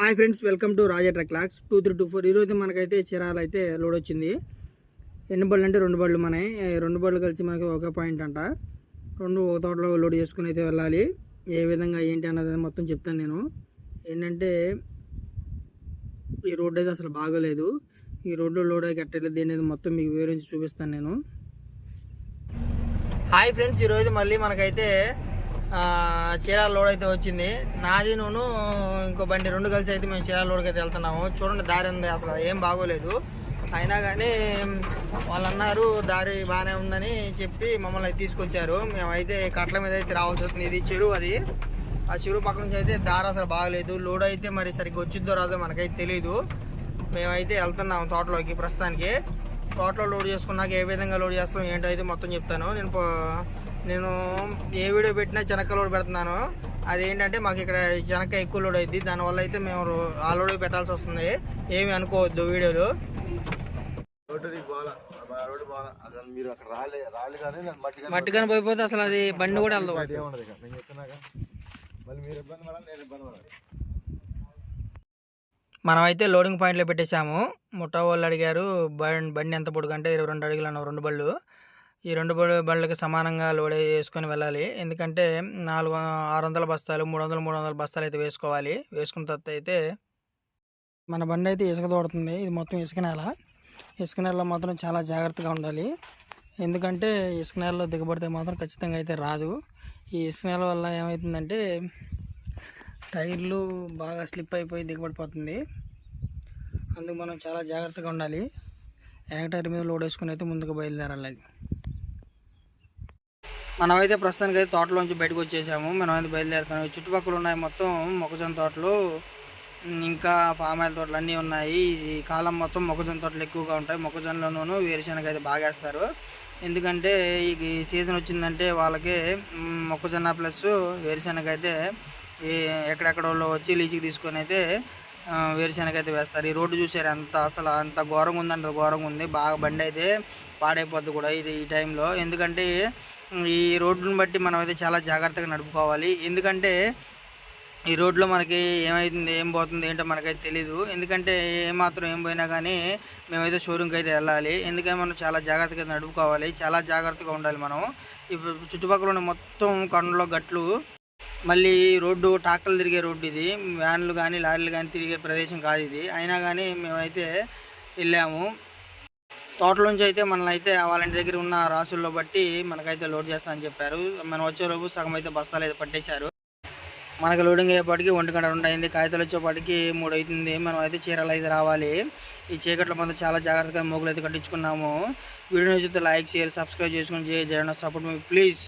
Hi friends welcome to Raja truck locks. Two three two four. ఈరోజు మనకైతే చీరాలు అయితే load వచ్చింది. ఎన్ని బళ్ళు అంటే రెండు బళ్ళు మనవి. రెండు బళ్ళు కలిసి మనకి ఒక పాయింట్ అంట. రెండు ఒక తోటలో లోడ్ చేసుకుని అయితే వెళ్ళాలి. ఏ విధంగా ఏంటి అన్నది మొత్తం చెప్తాను నేను. ఏంటంటే ఈ రోడ్డు అయితే అసలు బాగోలేదు. ఈ రోడ్లో లోడ్ అయితే కట్టలేదు అనేది మొత్తం మీకు వివరించి చూపిస్తాను నేను. హాయ్ ఫ్రెండ్స్ ఈరోజు మళ్ళీ మనకైతే చీరాల లోడ్ అయితే వచ్చింది. నాది నేను ఇంకో బండి రెండు కలిసి అయితే మేము చీరాల లోడ్కి అయితే వెళ్తున్నాము. చూడండి దారి ఉంది అసలు ఏం బాగోలేదు. అయినా కానీ వాళ్ళు అన్నారు దారి బాగానే ఉందని చెప్పి మమ్మల్ని అయితే తీసుకొచ్చారు. మేమైతే కట్ల మీద అయితే రావాల్సి వస్తుంది. ఇది చెరువు అది. ఆ చెరువు పక్క నుంచి అయితే దారి అసలు బాగలేదు. లోడ్ అయితే మరి సరిగ్గా వచ్చిద్దో రాదో మనకైతే తెలియదు మేమైతే వెళ్తున్నాము తోటలోకి ప్రస్తుతానికి. తోటలో లోడ్ చేసుకున్నాక ఏ విధంగా లోడ్ చేస్తాం ఏంటో అయితే మొత్తం చెప్తాను. నేను పో- నేను ఏ వీడియో పెట్టినా చెనక్క లోడ్ పెడుతున్నాను. అదేంటంటే మాకు ఇక్కడ చెనక్క ఎక్కువ లోడ్ అయింది దానివల్ల అయితే మేము ఆ లోడ్ పెట్టాల్సి వస్తుంది. ఏమి అనుకోవద్దు వీడియోలు. కానీ పోయిపోతే అసలు అది బండి కూడా వెళ్దాం పడాలి మనమైతే లోడింగ్ పాయింట్లో పెట్టేశాము. ముఠా వాళ్ళు అడిగారు బండి బండి ఎంత పొడుగు? అంటే ఇరవై రెండు అడుగులు అన్న రెండు బళ్ళు. ఈ రెండు బళ్ళు బళ్ళకి సమానంగా లోడ్ వేసుకొని వెళ్ళాలి. ఎందుకంటే నాలుగు ఆరు వందల బస్తాలు మూడు వందలు మూడు వందల బస్తాలు అయితే వేసుకోవాలి. వేసుకున్న తర్వాత అయితే మన బండి అయితే ఇసుక తోడుతుంది. ఇది మొత్తం ఇసుక నేల. ఇసుక నేలలో మాత్రం చాలా జాగ్రత్తగా ఉండాలి. ఎందుకంటే ఇసుక నేలలో దిగబడితే మాత్రం ఖచ్చితంగా అయితే రాదు. ఈ ఇసుక నేల వల్ల ఏమవుతుందంటే టైర్లు బాగా స్లిప్ అయిపోయి దిగబడిపోతుంది. అందుకు మనం చాలా జాగ్రత్తగా ఉండాలి. వెనక టైర్ మీద లోడ్ వేసుకుని అయితే ముందుకు బయలుదేరాలి. మనమైతే ప్రస్తుతానికి అయితే తోటలోంచి బయటకు వచ్చేసాము. మనం అయితే బయలుదేరుతాము చుట్టుపక్కల ఉన్నాయి మొత్తం మొక్కజొన్న తోటలు ఇంకా ఫామ్ ఆయిల్ తోటలు అన్నీ ఉన్నాయి. ఈ కాలం మొత్తం మొక్కజొన్న తోటలు ఎక్కువగా ఉంటాయి. మొక్కజొన్నలోనూ వేరుశనగ అయితే బాగా వేస్తారు. ఎందుకంటే ఈ సీజన్ వచ్చిందంటే వాళ్ళకి మొక్కజొన్న ప్లస్ వేరుశనగ అయితే ఎక్కడెక్కడ ఎక్కడెక్కడో వచ్చి లీచికి తీసుకొని అయితే వేరుశనగ అయితే వేస్తారు. ఈ రోడ్డు చూసారు? అంత అసలు అంత ఘోరంగా ఉంది అంత ఘోరంగా ఉంది. బాగా బండి అయితే పాడైపోద్ది కూడా ఇది ఈ టైంలో. ఎందుకంటే ఈ రోడ్డుని బట్టి మనం అయితే చాలా జాగ్రత్తగా నడుపుకోవాలి. ఎందుకంటే ఈ రోడ్లో మనకి ఏమైతుంది ఏం పోతుంది ఏంటో మనకైతే తెలీదు. ఎందుకంటే ఏమాత్రం ఏం పోయినా కానీ మేమైతే షోరూమ్కి అయితే వెళ్ళాలి. ఎందుకంటే మనం చాలా జాగ్రత్తగా నడుపుకోవాలి. చాలా జాగ్రత్తగా ఉండాలి మనం. ఇప్పుడు చుట్టుపక్కల ఉన్న మొత్తం కొండలో గట్లు మళ్ళీ రోడ్డు ట్రాక్టర్లు తిరిగే రోడ్డు ఇది. వ్యాన్లు కానీ లారీలు కానీ తిరిగే ప్రదేశం కాదు ఇది. అయినా కానీ మేమైతే వెళ్ళాము. తోటలోంచి అయితే మనల్ని అయితే వాళ్ళ ఇంటి దగ్గర ఉన్న రాసుల్లో బట్టి మనకైతే లోడ్ చేస్తామని చెప్పారు. మనం వచ్చేలోపు సగం అయితే బస్తాలు అయితే పట్టేశారు. మనకి లోడింగ్ అయ్యేపాటికి ఒంటి గంట రెండు అయింది. కాగితాలు వచ్చేపాటికి మూడు అవుతుంది. మనం అయితే చీరలు అయితే రావాలి. ఈ చీకట్లో మనం చాలా జాగ్రత్తగా మోగులు అయితే కట్టించుకున్నాము. వీడియో నచ్చితే లైక్ చేయాలి సబ్స్క్రైబ్ చేసుకుని చేయాలి. సపోర్ట్ మీ ప్లీజ్.